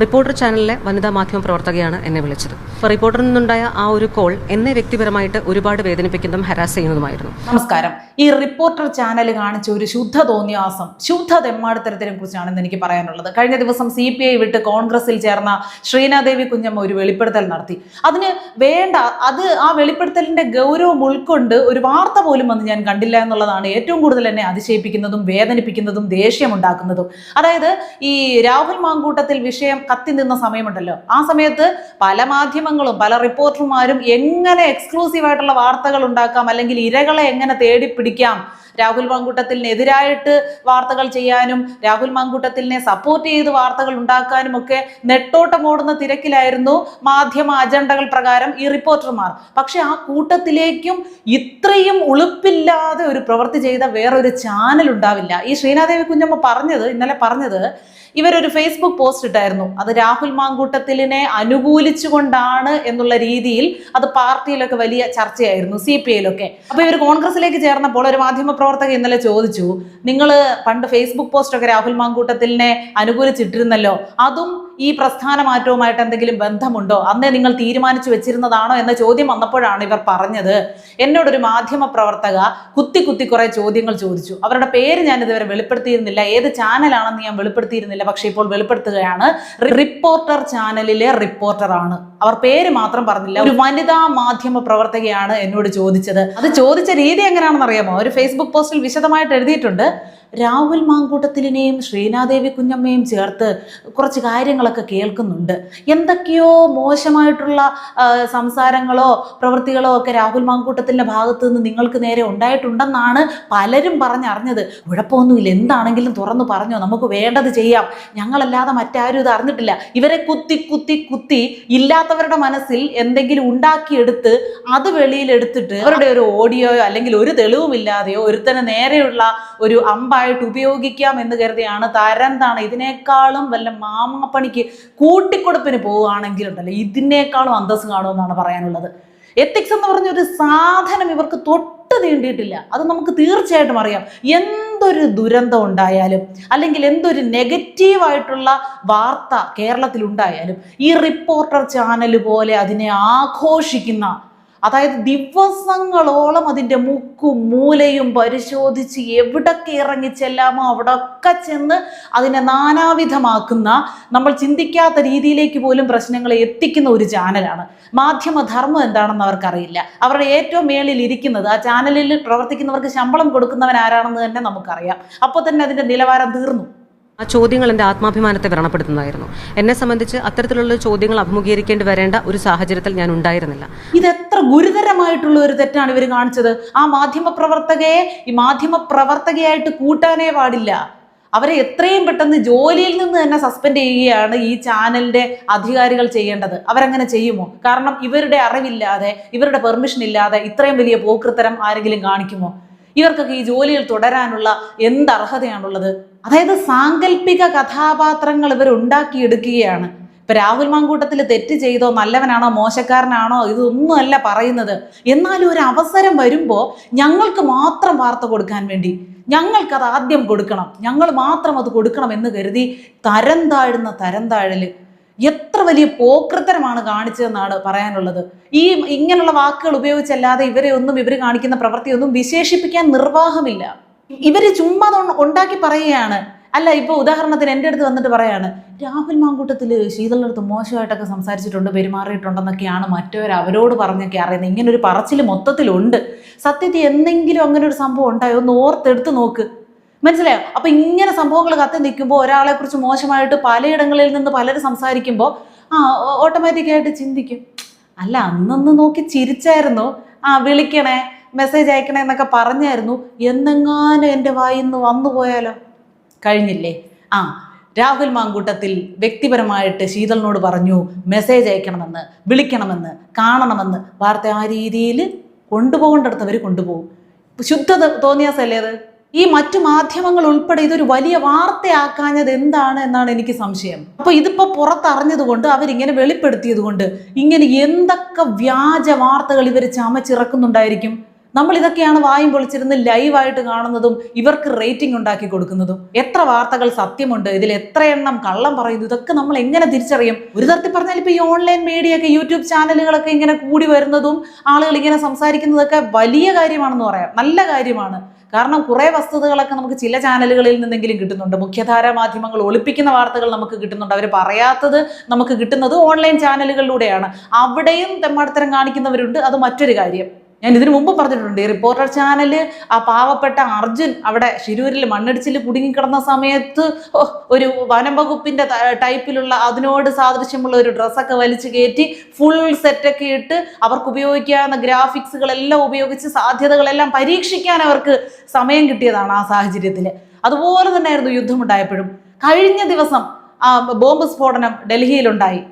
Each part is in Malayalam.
റിപ്പോർട്ടർ ചാനലിലെ വനിതാ മാധ്യമ പ്രവർത്തകയാണ് എന്നെ വിളിച്ചത്. റിപ്പോർട്ടറിൽ നിന്നുണ്ടായ ആ ഒരു കോൾ എന്നെ വ്യക്തിപരമായിട്ട് ഒരുപാട് വേദനിപ്പിക്കുന്നതും ഹരാസ് ചെയ്യുന്നതുമായിരുന്നു. നമസ്കാരം. ഈ റിപ്പോർട്ടർ ചാനൽ കാണിച്ച ഒരു ശുദ്ധ തോന്നിയാസം ശുദ്ധ തെമ്മാടിത്തരത്തിനെ കുറിച്ചാണെന്ന് എനിക്ക് പറയാനുള്ളത്. കഴിഞ്ഞ ദിവസം സി പി ഐ വിട്ട് കോൺഗ്രസിൽ ചേർന്ന ശ്രീനാദേവി കുഞ്ഞമ്മ ഒരു വെളിപ്പെടുത്തൽ നടത്തി. അതിന് വേണ്ട അത് ആ വെളിപ്പെടുത്തലിന്റെ ഗൗരവം ഉൾക്കൊണ്ട് ഒരു വാർത്ത പോലും വന്ന് ഞാൻ കണ്ടില്ല എന്നുള്ളതാണ് ഏറ്റവും കൂടുതൽ എന്നെ അതിശയിപ്പിക്കുന്നതും വേദനിപ്പിക്കുന്നതും ദേഷ്യമുണ്ടാക്കുന്നതും അതായത് ഈ രാഹുൽ മാങ്കൂട്ടത്തിൽ വിഷയം കത്തി നിന്ന സമയമുണ്ടല്ലോ. ആ സമയത്ത് പല മാധ്യമങ്ങളും പല റിപ്പോർട്ടർമാരും എങ്ങനെ എക്സ്ക്ലൂസീവ് ആയിട്ടുള്ള വാർത്തകൾ ഉണ്ടാക്കാം അല്ലെങ്കിൽ ഇരകളെ എങ്ങനെ തേടിപ്പിടിക്കാം രാഹുൽ മാങ്കൂട്ടത്തിനെതിരായിട്ട് വാർത്തകൾ ചെയ്യാനും രാഹുൽ മാങ്കൂട്ടത്തിനെ സപ്പോർട്ട് ചെയ്ത് വാർത്തകൾ ഉണ്ടാക്കാനും ഒക്കെ നെട്ടോട്ടമോടുന്ന തിരക്കിലായിരുന്നു മാധ്യമ അജണ്ടകൾ പ്രകാരം ഈ റിപ്പോർട്ടർമാർ. പക്ഷെ ആ കൂട്ടത്തിലേക്കും ഇത്രയും ഉളുപ്പില്ലാതെ ഒരു പ്രവൃത്തി ചെയ്ത വേറൊരു ചാനൽ ഉണ്ടാവില്ല. ഈ ശ്രീനാദേവി കുഞ്ഞമ്മ പറഞ്ഞത് ഇന്നലെ പറഞ്ഞത് ഇവരൊരു ഫേസ്ബുക്ക് പോസ്റ്റ് ഇട്ടായിരുന്നു. അത് രാഹുൽ മാങ്കൂട്ടത്തിലിനെ അനുകൂലിച്ചുകൊണ്ടാണ് എന്നുള്ള രീതിയിൽ അത് പാർട്ടിയിലൊക്കെ വലിയ ചർച്ചയായിരുന്നു സി പി ഐയിലൊക്കെ അപ്പൊ ഇവർ കോൺഗ്രസിലേക്ക് ചേർന്നപ്പോൾ ഒരു മാധ്യമ പ്രവർത്തക ഇന്നലെ ചോദിച്ചു നിങ്ങൾ പണ്ട് ഫേസ്ബുക്ക് പോസ്റ്റ് ഒക്കെ രാഹുൽ മാങ്കൂട്ടത്തിലിനെ അനുകൂലിച്ചിട്ടിരുന്നല്ലോ അതും ഈ പ്രസ്ഥാന മാറ്റവുമായിട്ട് എന്തെങ്കിലും ബന്ധമുണ്ടോ? അന്നേ നിങ്ങൾ തീരുമാനിച്ചു വെച്ചിരുന്നതാണോ എന്ന ചോദ്യം വന്നപ്പോഴാണ് ഇവർ പറഞ്ഞത്. എന്നോടൊരു മാധ്യമ പ്രവർത്തക കുത്തി കുത്തി കുറെ ചോദ്യങ്ങൾ ചോദിച്ചു. അവരുടെ പേര് ഞാൻ ഇതുവരെ വെളിപ്പെടുത്തിയിരുന്നില്ല. ഏത് ചാനലാണെന്ന് ഞാൻ വെളിപ്പെടുത്തിയിരുന്നില്ല. പക്ഷേ ഇപ്പോൾ വെളിപ്പെടുത്തുകയാണ്. റിപ്പോർട്ടർ ചാനലിലെ റിപ്പോർട്ടറാണ്. അവർ പേര് മാത്രം പറഞ്ഞില്ല. ഒരു വനിതാ മാധ്യമ പ്രവർത്തകയാണ് എന്നോട് ചോദിച്ചത്. അത് ചോദിച്ച രീതി എങ്ങനെയാണെന്ന് അറിയാമോ? ഒരു ഫേസ്ബുക്ക് പോസ്റ്റിൽ വിശദമായിട്ട് എഴുതിയിട്ടുണ്ട്. രാഹുൽ മാങ്കൂട്ടത്തിലിനെയും ശ്രീനാദേവി കുഞ്ഞമ്മയും ചേർത്ത് കുറച്ച് കാര്യങ്ങളൊക്കെ കേൾക്കുന്നുണ്ട്. എന്തൊക്കെയോ മോശമായിട്ടുള്ള സംസാരങ്ങളോ പ്രവൃത്തികളോ ഒക്കെ രാഹുൽ മാങ്കൂട്ടത്തിന്റെ ഭാഗത്ത് നിന്ന് നിങ്ങൾക്ക് നേരെ ഉണ്ടായിട്ടുണ്ടെന്നാണ് പലരും പറഞ്ഞറിഞ്ഞത്. കുഴപ്പമൊന്നുമില്ല. എന്താണെങ്കിലും തുറന്നു പറഞ്ഞോ. നമുക്ക് വേണ്ടത് ചെയ്യാം. ഞങ്ങളല്ലാതെ മറ്റാരും ഇത് അറിഞ്ഞിട്ടില്ല. ഇവരെ കുത്തി കുത്തി കുത്തി ഇല്ലാത്തവരുടെ മനസ്സിൽ എന്തെങ്കിലും ഉണ്ടാക്കിയെടുത്ത് അത് വെളിയിലെടുത്തിട്ട് അവരുടെ ഒരു ഓഡിയോയോ അല്ലെങ്കിൽ ഒരു തെളിവുമില്ലാതെയോ ഒരുത്തനെ നേരെയുള്ള ഒരു അമ്പായിട്ട് ഉപയോഗിക്കാം എന്ന് കരുതിയാണ് തരംതാണ് ഇതിനേക്കാളും വല്ല മാമാപ്പണിക്ക് കൂട്ടിക്കൊടുപ്പിന് പോവുകയാണെങ്കിലുണ്ടല്ലോ. ഇതിനേക്കാളും അന്തസ് കാണുമെന്നാണ് പറയാനുള്ളത്. എത്തിക്സ് എന്ന് പറഞ്ഞ ഒരു സാധനം ഇവർക്ക് തൊട്ട് തീണ്ടിയിട്ടില്ല അത് നമുക്ക് തീർച്ചയായിട്ടും അറിയാം. എന്തൊരു ദുരന്തം ഉണ്ടായാലും അല്ലെങ്കിൽ എന്തൊരു നെഗറ്റീവായിട്ടുള്ള വാർത്ത കേരളത്തിൽ ഉണ്ടായാലും ഈ റിപ്പോർട്ടർ ചാനൽ പോലെ അതിനെ ആഘോഷിക്കുന്ന അതായത് ദിവസങ്ങളോളം അതിന്റെ മുക്കും മൂലയും പരിശോധിച്ച് എവിടൊക്കെ ഇറങ്ങി ചെല്ലാമോ അവിടൊക്കെ ചെന്ന് അതിനെ നാനാവിധമാക്കുന്ന നമ്മൾ ചിന്തിക്കാത്ത രീതിയിലേക്ക് പോലും പ്രശ്നങ്ങളെ എത്തിക്കുന്ന ഒരു ചാനലാണ്. മാധ്യമധർമ്മം എന്താണെന്ന് അവർക്കറിയില്ല. അവരുടെ ഏറ്റവും മേളിൽ ഇരിക്കുന്നത് ആ ചാനലിൽ പ്രവർത്തിക്കുന്നവർക്ക് ശമ്പളം കൊടുക്കുന്നവൻ ആരാണെന്ന് തന്നെ നമുക്കറിയാം. അപ്പോൾ തന്നെ അതിന്റെ നിലവാരം തീർന്നു. ആ ചോദ്യങ്ങൾ എന്റെ ആത്മാഭിമാനത്തെ വ്രണപ്പെടുത്തുന്നതായിരുന്നു. എന്നെ സംബന്ധിച്ച് അത്തരത്തിലുള്ള ചോദ്യങ്ങൾ അഭിമുഖീകരിക്കേണ്ടി വരേണ്ട ഒരു സാഹചര്യത്തിൽ ഞാൻ ഉണ്ടായിരുന്നില്ല. ഇത് എത്ര ഗുരുതരമായിട്ടുള്ള ഒരു തെറ്റാണ് ഇവർ കാണിച്ചത്? ആ മാധ്യമ പ്രവർത്തകയെ ഈ മാധ്യമ പ്രവർത്തകയായിട്ട് കൂട്ടാനേ പാടില്ല. അവരെ എത്രയും പെട്ടെന്ന് ജോലിയിൽ നിന്ന് തന്നെ സസ്പെൻഡ് ചെയ്യുകയാണ് ഈ ചാനലിന്റെ അധികാരികൾ ചെയ്യേണ്ടത്. അവരങ്ങനെ ചെയ്യുമോ? കാരണം ഇവരുടെ അറിവില്ലാതെ ഇവരുടെ പെർമിഷൻ ഇല്ലാതെ ഇത്രയും വലിയ പോക്കൃത്തരം ആരെങ്കിലും കാണിക്കുമോ? ഇവർക്കൊക്കെ ഈ ജോലിയിൽ തുടരാനുള്ള എന്ത് അർഹതയാണുള്ളത് അതായത് സാങ്കല്പിക കഥാപാത്രങ്ങൾ ഇവർ ഉണ്ടാക്കിയെടുക്കുകയാണ്. ഇപ്പൊ രാഹുൽ മാങ്കൂട്ടത്തിൽ തെറ്റ് ചെയ്തോ നല്ലവനാണോ മോശക്കാരനാണോ ഇതൊന്നുമല്ല പറയുന്നത്. എന്നാലും ഒരു അവസരം വരുമ്പോൾ ഞങ്ങൾക്ക് മാത്രം വാർത്ത കൊടുക്കാൻ വേണ്ടി ഞങ്ങൾക്കത് ആദ്യം കൊടുക്കണം ഞങ്ങൾ മാത്രം അത് കൊടുക്കണം എന്ന് കരുതി തരം താഴ്ന്ന തരം താഴൽ എത്ര വലിയ പോക്രത്തരമാണ് കാണിച്ചതെന്നാണ് പറയാനുള്ളത്. ഈ ഇങ്ങനെയുള്ള വാക്കുകൾ ഉപയോഗിച്ചല്ലാതെ ഇവരെ ഒന്നും ഇവർ കാണിക്കുന്ന പ്രവൃത്തിയൊന്നും വിശേഷിപ്പിക്കാൻ നിർവാഹമില്ല. ഇവർ ചുമ്മാ ഉണ്ടാക്കി പറയുകയാണ്. അല്ല ഇപ്പൊ ഉദാഹരണത്തിന് എന്റെ അടുത്ത് വന്നിട്ട് പറയാണ് രാഹുൽ മാങ്കൂട്ടത്തിൽ ശീതളുടെ അടുത്ത് മോശമായിട്ടൊക്കെ സംസാരിച്ചിട്ടുണ്ട് പെരുമാറിയിട്ടുണ്ടെന്നൊക്കെയാണ് മറ്റവർ അവരോട് പറഞ്ഞൊക്കെ അറിയുന്നത്. ഇങ്ങനൊരു പറച്ചിൽ മൊത്തത്തിലുണ്ട്. സത്യത്തിൽ എന്തെങ്കിലും അങ്ങനെ ഒരു സംഭവം ഉണ്ടായോ? ഒന്ന് ഓർത്തെടുത്ത് നോക്ക്. മനസ്സിലായോ? അപ്പൊ ഇങ്ങനെ സംഭവങ്ങൾ കത്തി നിൽക്കുമ്പോൾ ഒരാളെ കുറിച്ച് മോശമായിട്ട് പലയിടങ്ങളിൽ നിന്ന് പലരും സംസാരിക്കുമ്പോൾ ആ ഓട്ടോമാറ്റിക്കായിട്ട് ചിന്തിക്കും. അല്ല അന്നൊന്ന് നോക്കി ചിരിച്ചായിരുന്നു. ആ വിളിക്കണേ മെസ്സേജ് അയക്കണേ എന്നൊക്കെ പറഞ്ഞായിരുന്നു. എന്നെങ്ങാനും എന്റെ വായിൽ നിന്ന് വന്നു പോയാലോ? കഴിഞ്ഞില്ലേ? ആ രാഹുൽ മാങ്കൂട്ടത്തിൽ വ്യക്തിപരമായിട്ട് ശീതളിനോട് പറഞ്ഞു മെസ്സേജ് അയക്കണമെന്ന് വിളിക്കണമെന്ന് കാണണമെന്ന് വാർത്ത ആ രീതിയിൽ കൊണ്ടുപോകേണ്ടടുത്തവർ കൊണ്ടുപോകും. ശുദ്ധ തോന്നിയാസല്ലേ അത്? ഈ മറ്റു മാധ്യമങ്ങൾ ഉൾപ്പെടെ ഇതൊരു വലിയ വാർത്തയാക്കാഞ്ഞത് എന്താണ് എന്നാണ് എനിക്ക് സംശയം. അപ്പൊ ഇതിപ്പോ പുറത്തറിഞ്ഞത് കൊണ്ട് അവരിങ്ങനെ വെളിപ്പെടുത്തിയത് കൊണ്ട് ഇങ്ങനെ എന്തൊക്കെ വ്യാജ വാർത്തകൾ ഇവർ ചമച്ചിറക്കുന്നുണ്ടായിരിക്കും? നമ്മൾ ഇതൊക്കെയാണ് വായും പൊളിച്ചിരുന്ന് ലൈവായിട്ട് കാണുന്നതും ഇവർക്ക് റേറ്റിംഗ് ഉണ്ടാക്കി കൊടുക്കുന്നതും. എത്ര വാർത്തകൾ സത്യമുണ്ട് ഇതിൽ എത്ര എണ്ണം കള്ളം പറയുന്നു ഇതൊക്കെ നമ്മൾ എങ്ങനെ തിരിച്ചറിയും? ഒരു തരത്തിൽ പറഞ്ഞാൽ ഇപ്പൊ ഈ ഓൺലൈൻ മീഡിയ ഒക്കെ യൂട്യൂബ് ചാനലുകളൊക്കെ ഇങ്ങനെ കൂടി വരുന്നതും ആളുകൾ ഇങ്ങനെ സംസാരിക്കുന്നതൊക്കെ വലിയ കാര്യമാണെന്ന് പറയാം. നല്ല കാര്യമാണ്. കാരണം കുറേ വസ്തുതകളൊക്കെ നമുക്ക് ചില ചാനലുകളിൽ നിന്നെങ്കിലും കിട്ടുന്നുണ്ട്. മുഖ്യധാരാ മാധ്യമങ്ങൾ ഒളിപ്പിക്കുന്ന വാർത്തകൾ നമുക്ക് കിട്ടുന്നുണ്ട്. അവർ പറയാത്തത് നമുക്ക് കിട്ടുന്നത് ഓൺലൈൻ ചാനലുകളിലൂടെയാണ്. അവിടെയും തെമ്മാടത്തരം കാണിക്കുന്നവരുണ്ട്. അത് മറ്റൊരു കാര്യം. ഞാൻ ഇതിനു മുമ്പ് പറഞ്ഞിട്ടുണ്ട് ഈ റിപ്പോർട്ടർ ചാനൽ ആ പാവപ്പെട്ട അർജുൻ അവിടെ ശിരൂരിൽ മണ്ണിടിച്ചിൽ കുടുങ്ങിക്കിടന്ന സമയത്ത് ഒരു വനം ടൈപ്പിലുള്ള അതിനോട് സാദൃശ്യമുള്ള ഒരു ഡ്രസ്സൊക്കെ വലിച്ചു കയറ്റി ഫുൾ സെറ്റൊക്കെ ഇട്ട് അവർക്ക് ഉപയോഗിക്കാവുന്ന ഗ്രാഫിക്സുകളെല്ലാം ഉപയോഗിച്ച് സാധ്യതകളെല്ലാം പരീക്ഷിക്കാൻ അവർക്ക് സമയം കിട്ടിയതാണ് ആ സാഹചര്യത്തിൽ അതുപോലെ തന്നെയായിരുന്നു യുദ്ധമുണ്ടായപ്പോഴും. കഴിഞ്ഞ ദിവസം ബോംബ് സ്ഫോടനം ഡൽഹിയിലുണ്ടായി.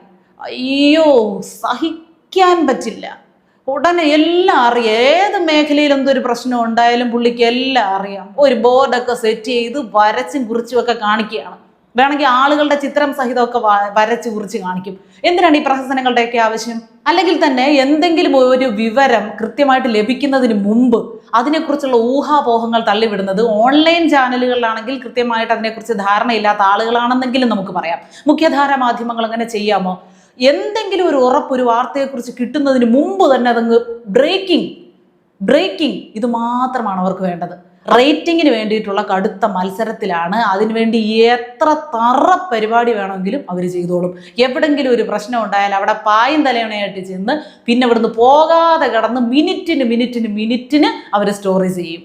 അയ്യോ സഹിക്കാൻ പറ്റില്ല. ഉടനെ എല്ലാം അറിയാം. ഏത് മേഖലയിൽ എന്തൊരു പ്രശ്നം ഉണ്ടായാലും പുള്ളിക്ക് എല്ലാം അറിയാം. ഒരു ബോർഡൊക്കെ സെറ്റ് ചെയ്ത് വരച്ചും കുറിച്ചും ഒക്കെ കാണിക്കുകയാണ്. വേണമെങ്കിൽ ആളുകളുടെ ചിത്രം സഹിതമൊക്കെ വരച്ച് കുറിച്ച് കാണിക്കും. എന്തിനാണ് ഈ പ്രഹസനങ്ങളുടെയൊക്കെ ആവശ്യം? അല്ലെങ്കിൽ തന്നെ എന്തെങ്കിലും ഒരു വിവരം കൃത്യമായിട്ട് ലഭിക്കുന്നതിന് മുമ്പ് അതിനെക്കുറിച്ചുള്ള ഊഹാപോഹങ്ങൾ തള്ളിവിടുന്നത് ഓൺലൈൻ ചാനലുകളിലാണെങ്കിൽ കൃത്യമായിട്ട് അതിനെക്കുറിച്ച് ധാരണയില്ലാത്ത ആളുകളാണെന്നെങ്കിലും നമുക്ക് പറയാം. മുഖ്യധാര മാധ്യമങ്ങൾ അങ്ങനെ ചെയ്യാമോ? എന്തെങ്കിലും ഒരു ഉറപ്പ് ഒരു വാർത്തയെക്കുറിച്ച് കിട്ടുന്നതിന് മുമ്പ് തന്നെ അതങ്ങ് ബ്രേക്കിംഗ് ബ്രേക്കിംഗ് ഇത് മാത്രമാണ് അവർക്ക് വേണ്ടത്. റേറ്റിങ്ങിന് വേണ്ടിയിട്ടുള്ള കടുത്ത മത്സരത്തിലാണ്. അതിനുവേണ്ടി എത്ര തറ പരിപാടി വേണമെങ്കിലും അവർ ചെയ്തോളും. എവിടെങ്കിലും ഒരു പ്രശ്നം ഉണ്ടായാൽ അവിടെ പായും തലയണയായിട്ട് ചെന്ന് പിന്നെ ഇവിടുന്ന് പോകാതെ കടന്ന് മിനിറ്റിന് മിനിറ്റിന് മിനിറ്റിന് അവർ സ്റ്റോറി ചെയ്യും.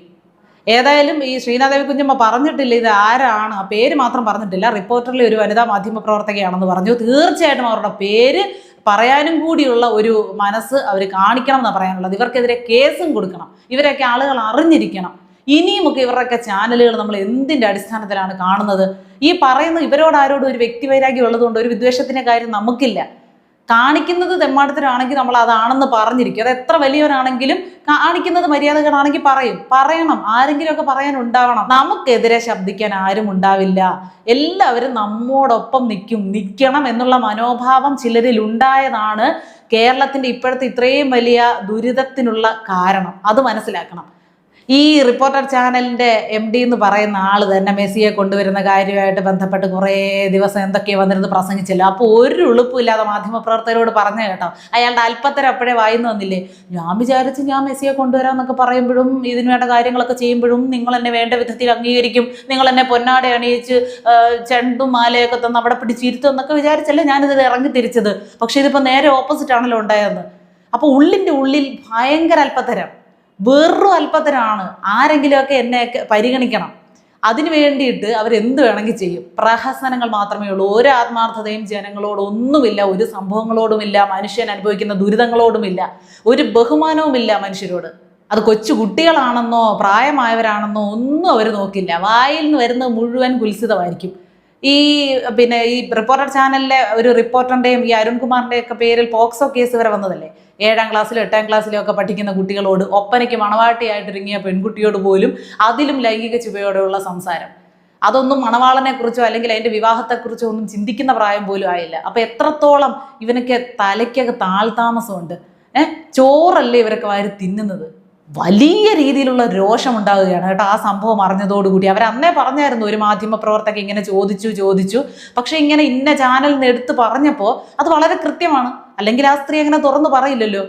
ഏതായാലും ഈ ശ്രീനാദേവി കുഞ്ഞമ്മ പറഞ്ഞിട്ടില്ല ഇത് ആരാണ്? ആ പേര് മാത്രം പറഞ്ഞിട്ടില്ല. റിപ്പോർട്ടറിലെ ഒരു വനിതാ മാധ്യമ പ്രവർത്തകയാണെന്ന് പറഞ്ഞു. തീർച്ചയായിട്ടും അവരുടെ പേര് പറയാനും കൂടിയുള്ള ഒരു മനസ്സ് അവർ കാണിക്കണം എന്നാണ് പറയാനുള്ളത്. ഇവർക്കെതിരെ കേസും കൊടുക്കണം. ഇവരൊക്കെ ആളുകൾ അറിഞ്ഞിരിക്കണം. ഇനിയുമൊക്കെ ഇവരുടെയൊക്കെ ചാനലുകൾ നമ്മൾ എന്തിന്റെ അടിസ്ഥാനത്തിലാണ് കാണുന്നത്? ഈ പറയുന്ന ഇവരോട് ആരോടും ഒരു വ്യക്തിവൈരാഗ്യം ഉള്ളതുകൊണ്ട് ഒരു വിദ്വേഷത്തിന്റെ കാര്യം നമുക്കില്ല. കാണിക്കുന്നത് തെമ്മാടത്തരാണെങ്കിൽ നമ്മൾ അതാണെന്ന് പറഞ്ഞിരിക്കും. അത് എത്ര വലിയവരാണെങ്കിലും കാണിക്കുന്നത് മര്യാദകളാണെങ്കിൽ പറയും. പറയണം. ആരെങ്കിലുമൊക്കെ പറയാൻ ഉണ്ടാവണം നമുക്കെതിരെ ശബ്ദിക്കാൻ ആരും ഉണ്ടാവില്ല. എല്ലാവരും നമ്മോടൊപ്പം നിൽക്കും. നിൽക്കണം എന്നുള്ള മനോഭാവം ചിലരിൽ ഉണ്ടായതാണ് കേരളത്തിന്റെ ഇപ്പോഴത്തെ ഇത്രയും വലിയ ദുരിതത്തിനുള്ള കാരണം. അത് മനസ്സിലാക്കണം. ഈ റിപ്പോർട്ടർ ചാനലിന്റെ എം ഡി എന്ന് പറയുന്ന ആൾ തന്നെ മെസ്സിയെ കൊണ്ടുവരുന്ന കാര്യമായിട്ട് ബന്ധപ്പെട്ട് കുറേ ദിവസം എന്തൊക്കെയോ വന്നിരുന്ന് പ്രസംഗിച്ചില്ല. അപ്പോൾ ഒരു ഉളുപ്പില്ലാതെ മാധ്യമപ്രവർത്തകരോട് പറഞ്ഞു കേട്ടോ. അയാളുടെ അല്പത്തരം അപ്പോഴേ വായിന്ന് വന്നില്ലേ? ഞാൻ വിചാരിച്ച് ഞാൻ മെസ്സിയെ കൊണ്ടുവരാമെന്നൊക്കെ പറയുമ്പോഴും ഇതിന് വേണ്ട കാര്യങ്ങളൊക്കെ ചെയ്യുമ്പോഴും നിങ്ങൾ എന്നെ വേണ്ട വിധത്തിൽ അംഗീകരിക്കും. നിങ്ങൾ എന്നെ പൊന്നാട അണിയിച്ച് ചെണ്ടും മാലയൊക്കെ തന്ന് അവിടെ പിടിച്ചിരുത്തും എന്നൊക്കെ വിചാരിച്ചല്ലേ ഞാനിതിൽ ഇറങ്ങി തിരിച്ചത്. പക്ഷേ ഇതിപ്പോൾ നേരെ ഓപ്പോസിറ്റ് ആണല്ലോ ഉണ്ടായതെന്ന് അപ്പോൾ ഉള്ളിന്റെ ഉള്ളിൽ ഭയങ്കര അല്പത്തരം. വെറും അല്പത്തരാണ് ആരെങ്കിലുമൊക്കെ എന്നെ പരിഗണിക്കണം. അതിന് വേണ്ടിയിട്ട് അവരെന്ത് വേണമെങ്കിൽ ചെയ്യും. പ്രഹസനങ്ങൾ മാത്രമേ ഉള്ളൂ. ഒരു ആത്മാർത്ഥതയും ജനങ്ങളോടൊന്നുമില്ല ഒരു സംഭവങ്ങളോടുമില്ല. മനുഷ്യൻ അനുഭവിക്കുന്ന ദുരിതങ്ങളോടുമില്ല. ഒരു ബഹുമാനവുമില്ല മനുഷ്യരോട്. അത് കൊച്ചു കുട്ടികളാണെന്നോ പ്രായമായവരാണെന്നോ ഒന്നും അവർ നോക്കില്ല. വായിൽ നിന്ന് വരുന്നത് മുഴുവൻ കുൽസിതമായിരിക്കും. ഈ പിന്നെ ഈ റിപ്പോർട്ടർ ചാനലിലെ ഒരു റിപ്പോർട്ടറിന്റെയും ഈ അരുൺകുമാറിന്റെയും ഒക്കെ പേരിൽ പോക്സോ കേസ് വരെ വന്നതല്ലേ? ഏഴാം ക്ലാസ്സിലും എട്ടാം ക്ലാസ്സിലും ഒക്കെ പഠിക്കുന്ന കുട്ടികളോട് ഒപ്പനയ്ക്ക് മണവാട്ടിയായിട്ടിറങ്ങിയ പെൺകുട്ടിയോട് പോലും അതിലും ലൈംഗിക ചുവയോടെയുള്ള സംസാരം. അതൊന്നും മണവാളനെ കുറിച്ചോ അല്ലെങ്കിൽ അതിന്റെ വിവാഹത്തെക്കുറിച്ചോ ഒന്നും ചിന്തിക്കുന്ന പ്രായം പോലും ആയില്ല. അപ്പൊ എത്രത്തോളം ഇവനൊക്കെ തലയ്ക്കൊക്കെ താൽതാമസമുണ്ട് ഏഹ് ചോറല്ലേ ഇവരൊക്കെ വാരി തിന്നുന്നത്. വലിയ രീതിയിലുള്ള രോഷം ഉണ്ടാവുകയാണ് കേട്ടോ. ആ സംഭവം അറിഞ്ഞതോടുകൂടി. അവർ അന്നേ പറഞ്ഞായിരുന്നു ഒരു മാധ്യമ പ്രവർത്തക ഇങ്ങനെ ചോദിച്ചു ചോദിച്ചു. പക്ഷെ ഇങ്ങനെ ഇന്ന ചാനലിന് എടുത്ത് പറഞ്ഞപ്പോൾ അത് വളരെ കൃത്യമാണ്. അല്ലെങ്കിൽ ആ സ്ത്രീ അങ്ങനെ തുറന്നു പറയില്ലല്ലോ.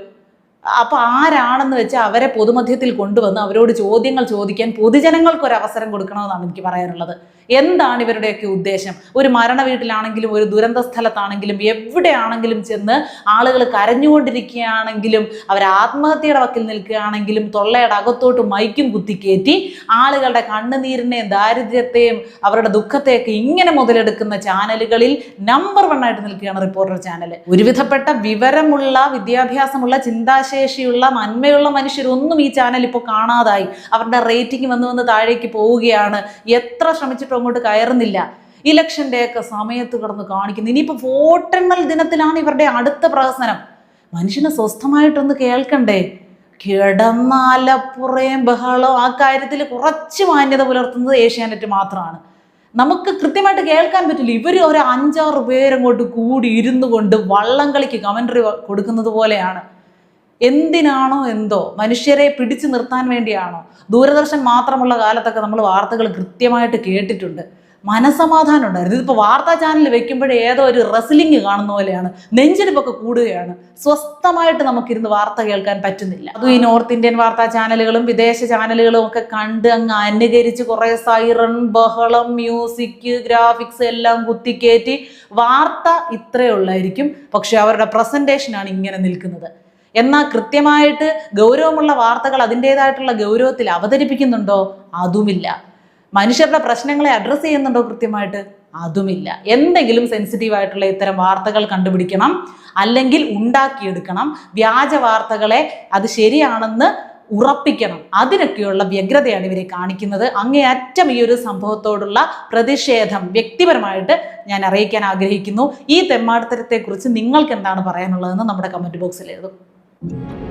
അപ്പൊ ആരാണെന്ന് വെച്ചാൽ അവരെ പൊതുമധ്യത്തിൽ കൊണ്ടുവന്ന് അവരോട് ചോദ്യങ്ങൾ ചോദിക്കാൻ പൊതുജനങ്ങൾക്ക് ഒരു അവസരം കൊടുക്കണമെന്നാണ് എനിക്ക് പറയാനുള്ളത്. എന്താണ് ഇവരുടെയൊക്കെ ഉദ്ദേശം? ഒരു മരണ വീട്ടിലാണെങ്കിലും ഒരു ദുരന്ത സ്ഥലത്താണെങ്കിലും എവിടെയാണെങ്കിലും ചെന്ന് ആളുകൾ കരഞ്ഞുകൊണ്ടിരിക്കുകയാണെങ്കിലും അവർ ആത്മഹത്യയുടെ വക്കിൽ നിൽക്കുകയാണെങ്കിലും തൊള്ളയുടെ അകത്തോട്ട് മൈക്കും കുത്തിക്കയറ്റി ആളുകളുടെ കണ്ണുനീരിനെയും ദാരിദ്ര്യത്തെയും അവരുടെ ദുഃഖത്തെയൊക്കെ ഇങ്ങനെ മുതലെടുക്കുന്ന ചാനലുകളിൽ നമ്പർ വൺ ആയിട്ട് നിൽക്കുകയാണ് റിപ്പോർട്ടർ ചാനൽ ഒരുവിധപ്പെട്ട വിവരമുള്ള വിദ്യാഭ്യാസമുള്ള ചിന്താശേഷിയുള്ള നന്മയുള്ള മനുഷ്യരൊന്നും ഈ ചാനൽ ഇപ്പോൾ കാണാതായി. അവരുടെ റേറ്റിംഗ് വന്ന് വന്ന് താഴേക്ക് പോവുകയാണ്. എത്ര ശ്രമിച്ചിട്ടും അങ്ങോട്ട് കയറുന്നില്ല. ഇലക്ഷന്റെ ഒക്കെ സമയത്ത് കിടന്ന് കാണിക്കുന്നു. ഇനിയിപ്പോൾ വോട്ടെണ്ണൽ ദിനത്തിലാണ് ഇവരുടെ അടുത്ത പ്രഹസനം. മനുഷ്യന് സ്വസ്ഥമായിട്ടൊന്ന് കേൾക്കണ്ടേ? കിടന്നാലപ്പുറയും ബഹളം. ആ കാര്യത്തിൽ കുറച്ച് മാന്യത പുലർത്തുന്നത് ഏഷ്യാനെറ്റ് മാത്രമാണ്. നമുക്ക് കൃത്യമായിട്ട് കേൾക്കാൻ പറ്റില്ല. ഇവർ ഒരു അഞ്ചാറ് പേരങ്ങോട്ട് കൂടി ഇരുന്നു കൊണ്ട് വള്ളംകളിക്ക് കമൻട്രി കൊടുക്കുന്നത് പോലെയാണ്. എന്തിനാണോ എന്തോ മനുഷ്യരെ പിടിച്ചു നിർത്താൻ വേണ്ടിയാണോ? ദൂരദർശൻ മാത്രമുള്ള കാലത്തൊക്കെ നമ്മൾ വാർത്തകൾ കൃത്യമായിട്ട് കേട്ടിട്ടുണ്ട്. മനസമാധാനം ഉണ്ടായിരുന്നു. ഇതിപ്പോൾ വാർത്താ ചാനൽ വെക്കുമ്പോഴേ ഏതോ ഒരു റെസ്ലിംഗ് കാണുന്ന പോലെയാണ്. നെഞ്ചിരിപ്പൊക്കെ കൂടുകയാണ്. സ്വസ്ഥമായിട്ട് നമുക്കിരുന്ന് വാർത്ത കേൾക്കാൻ പറ്റുന്നില്ല. അതും ഈ നോർത്ത് ഇന്ത്യൻ വാർത്താ ചാനലുകളും വിദേശ ചാനലുകളും ഒക്കെ കണ്ട് അങ്ങ് അനുകരിച്ച് കുറേ സൈറൺ ബഹളം മ്യൂസിക് ഗ്രാഫിക്സ് എല്ലാം കുത്തിക്കയറ്റി വാർത്ത ഇത്രയേ ഉള്ളായിരിക്കും. പക്ഷെ അവരുടെ പ്രസന്റേഷനാണ് ഇങ്ങനെ നിൽക്കുന്നത്. എന്നാൽ കൃത്യമായിട്ട് ഗൗരവമുള്ള വാർത്തകൾ അതിന്റെതായിട്ടുള്ള ഗൗരവത്തിൽ അവതരിപ്പിക്കുന്നുണ്ടോ? അതുമില്ല. മനുഷ്യരുടെ പ്രശ്നങ്ങളെ അഡ്രസ്സ് ചെയ്യുന്നുണ്ടോ കൃത്യമായിട്ട്? അതുമില്ല. എന്തെങ്കിലും സെൻസിറ്റീവ് ആയിട്ടുള്ള ഇത്തരം വാർത്തകൾ കണ്ടുപിടിക്കണം അല്ലെങ്കിൽ ഉണ്ടാക്കിയെടുക്കണം വ്യാജ വാർത്തകളെ അത് ശരിയാണെന്ന് ഉറപ്പിക്കണം. അതിനൊക്കെയുള്ള വ്യഗ്രതയാണ് ഇവരെ കാണിക്കുന്നത്. അങ്ങേയറ്റം ഈ ഒരു സംഭവത്തോടുള്ള പ്രതിഷേധം വ്യക്തിപരമായിട്ട് ഞാൻ അറിയിക്കാൻ ആഗ്രഹിക്കുന്നു. ഈ തെമ്മാടത്തരത്തെക്കുറിച്ച് നിങ്ങൾക്ക് എന്താണ് പറയാനുള്ളതെന്ന് നമ്മുടെ കമന്റ് ബോക്സിൽ എഴുതും. Thank you.